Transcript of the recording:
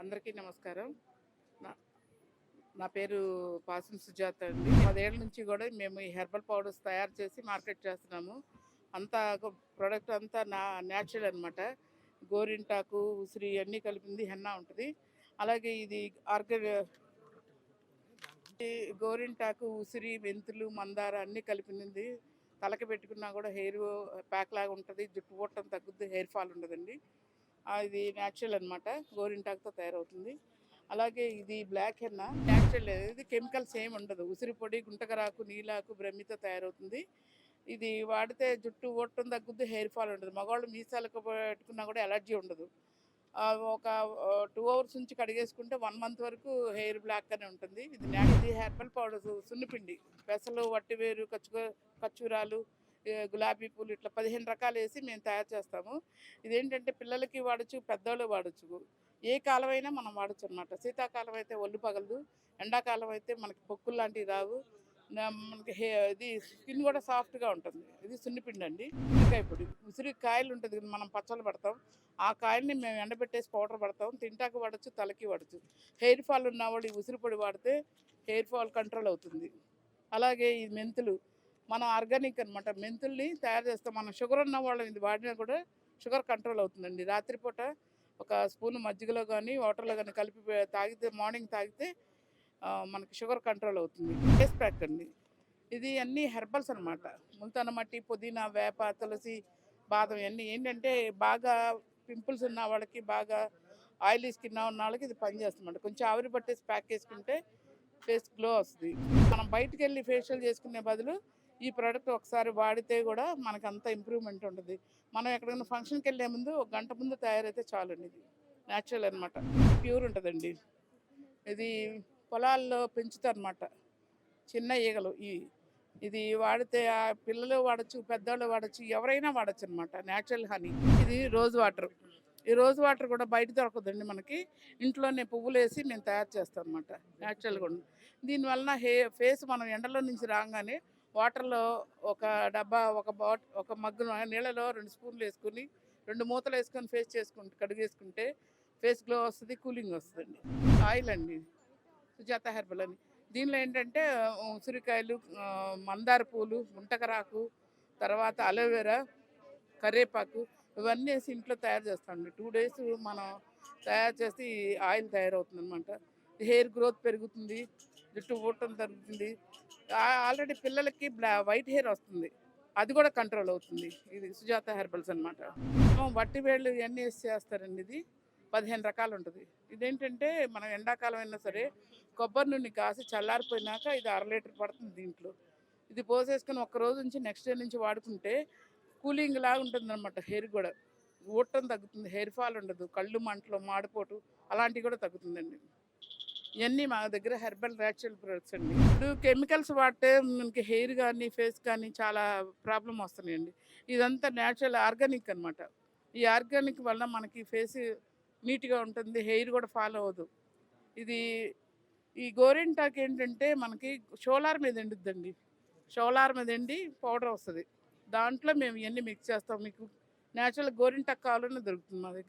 అందరికీ నమస్కారం. నా నా పేరు పాసం సుజాత అండి. పదేళ్ళ నుంచి కూడా మేము ఈ హెర్బల్ పౌడర్స్ తయారు చేసి మార్కెట్ చేస్తున్నాము. అంతా ప్రోడక్ట్ అంతా నా న్యాచురల్ అనమాట గోరింటాకు ఉసిరి అన్నీ కలిపింది హెన్నా ఉంటుంది. అలాగే ఇది ఆర్గన్ గోరింటాకు ఉసిరి మెంతులు మందార అన్నీ కలిపింది తలకి పెట్టుకున్నా కూడా హెయిర్ ప్యాక్ లాగా ఉంటుంది. జుట్టు పొట్టం తగ్గుద్ది హెయిర్ ఫాల్ ఉండదండి. అది న్యాచురల్ అనమాట గోరింటాకుతో తయారవుతుంది. అలాగే ఇది బ్లాక్ హెన్న. న్యాచురల్ ఇది కెమికల్స్ ఏమి ఉండదు. ఉసిరి పొడి గుంటకరాకు నీలాకు బ్రహ్మితో తయారవుతుంది. ఇది వాడితే జుట్టు ఒట్టం తగ్గుద్ది హెయిర్ ఫాల్ ఉండదు. మగవాళ్ళు మీసాలకు పెట్టుకున్నా కూడా ఎలర్జీ ఉండదు. ఒక టూ అవర్స్ నుంచి కడిగేసుకుంటే వన్ మంత్ వరకు హెయిర్ బ్లాక్గానే ఉంటుంది. ఇది న్యాచురల్ హెర్బల్ పౌడర్ సున్నిపిండి. పెసలు వట్టివేరు కచ్చు కచ్చూరాలు గులాబీ పూలు ఇట్లా పదిహేను రకాలు వేసి మేము తయారు చేస్తాము. ఇదేంటంటే పిల్లలకి వాడచ్చు పెద్దవాళ్ళు వాడచ్చు. ఏ కాలమైనా మనం వాడచ్చు అనమాట శీతాకాలం అయితే ఒళ్ళు పగలదు ఎండాకాలం అయితే మనకి పొక్కులు లాంటివి రావు. మనకి హే ఇది స్కిన్ కూడా సాఫ్ట్గా ఉంటుంది. ఇది సున్నిపిండి అండి. ఉసిరికాయ పొడి. ఉసిరి కాయలు ఉంటుంది మనం పచ్చళ్ళు పడతాం. ఆ కాయల్ని మేము ఎండబెట్టేసి పౌడర్ పడతాం. తింటాక వాడచ్చు తలకి వాడచ్చు. హెయిర్ ఫాల్ ఉన్నవాళ్ళు ఈ ఉసిరి పొడి వాడితే హెయిర్ ఫాల్ కంట్రోల్ అవుతుంది. అలాగే ఈ మెంతులు. మనం ఆర్గానిక్ అనమాట మెంతుల్ని తయారు చేస్తాం. మనం షుగర్ ఉన్న వాళ్ళం ఇది వాడినా కూడా షుగర్ కంట్రోల్ అవుతుందండి. రాత్రిపూట ఒక స్పూన్ మజ్జిగలో కానీ వాటర్లో కానీ కలిపి తాగితే మార్నింగ్ తాగితే మనకి షుగర్ కంట్రోల్ అవుతుంది. ఫేస్ ప్యాక్ అండి. ఇది అన్నీ హెర్బల్స్ అనమాట ముల్తాన మట్టి పుదీనా వేప తులసి బాదం ఇవన్నీ ఏంటంటే బాగా పింపుల్స్ ఉన్న వాళ్ళకి బాగా ఆయిలీ స్కిన్ ఉన్న వాళ్ళకి ఇది పనిచేస్తుందంట కొంచెం ఆవిరి పట్టేసి ప్యాక్ చేసుకుంటే ఫేస్ గ్లో వస్తుంది. మనం బయటికి వెళ్ళి ఫేషియల్ చేసుకునే బదులు ఈ ప్రోడక్ట్ ఒకసారి వాడితే కూడా మనకు అంత ఇంప్రూవ్మెంట్ ఉంటుంది. మనం ఎక్కడికైనా ఫంక్షన్కి వెళ్ళే ముందు ఒక గంట ముందు తయారైతే చాలండి ఇది. న్యాచురల్ అనమాట ప్యూర్ ఉంటుందండి. ఇది పొలాల్లో పెంచుతారనమాట చిన్న ఈగలు ఈ ఇది వాడితే ఆ పిల్లలు వాడచ్చు పెద్దవాళ్ళు వాడచ్చు ఎవరైనా వాడచ్చు అనమాట న్యాచురల్ హనీ. ఇది రోజ్ వాటర్. ఈ రోజ్ వాటర్ కూడా బయట దొరకదండి మనకి. ఇంట్లోనే పువ్వులు వేసి మేము తయారు చేస్తాం అనమాట న్యాచురల్గా ఉంది దీనివలన హే ఫేస్ మనం ఎండలో నుంచి రాగానే వాటర్లో ఒక డబ్బా ఒక బాట్ ఒక మగ్గును నీళ్ళలో రెండు స్పూన్లు వేసుకుని రెండు మూతలు వేసుకొని ఫేస్ చేసుకుంటే కడిగేసుకుంటే ఫేస్ గ్లో వస్తుంది కూలింగ్ వస్తుంది ఆయిల్ అండి సుజాత హెర్బల్ అని. దీనిలో ఏంటంటే ఉసిరికాయలు మందార పూలు ముంటకరాకు తర్వాత అలోవెరా కరివేపాకు ఇవన్నీ వేసి ఇంట్లో తయారు చేస్తామండి. టూ డేస్ మనం తయారు చేసి ఈ ఆయిల్ తయారవుతుంది అనమాట హెయిర్ గ్రోత్ పెరుగుతుంది. జుట్టు ఊడటం తగ్గుతుంది ఆల్రెడీ పిల్లలకి బ్లా వైట్ హెయిర్ వస్తుంది. అది కూడా కంట్రోల్ అవుతుంది. ఇది సుజాత హెర్బల్స్ అనమాట వట్టి వేళ్ళు ఇవన్నీ వేసి చేస్తారండి ఇది. పదిహేను రకాలు ఉంటుంది. ఇదేంటంటే మనం ఎండాకాలం అయినా సరే కొబ్బరి నూనె కాసి చల్లారిపోయినాక ఇది అర లీటర్ పడుతుంది దీంట్లో. ఇది పోసేసుకొని ఒక్క రోజు నుంచి నెక్స్ట్ డే నుంచి వాడుకుంటే కూలింగ్ లాగా ఉంటుంది అనమాట హెయిర్ కూడా. ఊటం తగ్గుతుంది. హెయిర్ ఫాల్ ఉండదు. కళ్ళు మంటలు మాడిపోటు అలాంటివి కూడా తగ్గుతుందండి. ఇవన్నీ మా దగ్గర హెర్బల్ న్యాచురల్ ప్రొడక్ట్స్ అండి. ఇప్పుడు కెమికల్స్ వాడితే మనకి హెయిర్ కానీ ఫేస్ కానీ చాలా ప్రాబ్లం వస్తున్నాయండి. ఇదంతా న్యాచురల్ ఆర్గానిక్ అన్నమాట. ఈ ఆర్గానిక్ వల్ల మనకి ఫేస్ నీట్గా ఉంటుంది హెయిర్ కూడా ఫాలో అవ్వదు. ఇది ఈ గోరింటాక్ ఏంటంటే మనకి షోలార్ మీద ఎండుద్దండి. షోలార్ మీద ఎండి పౌడర్ వస్తుంది. దాంట్లో మేము ఇవన్నీ మిక్స్ చేస్తాం. మీకు న్యాచురల్ గోరింటాక్ కావాలన్నా దొరుకుతుంది మా దగ్గర.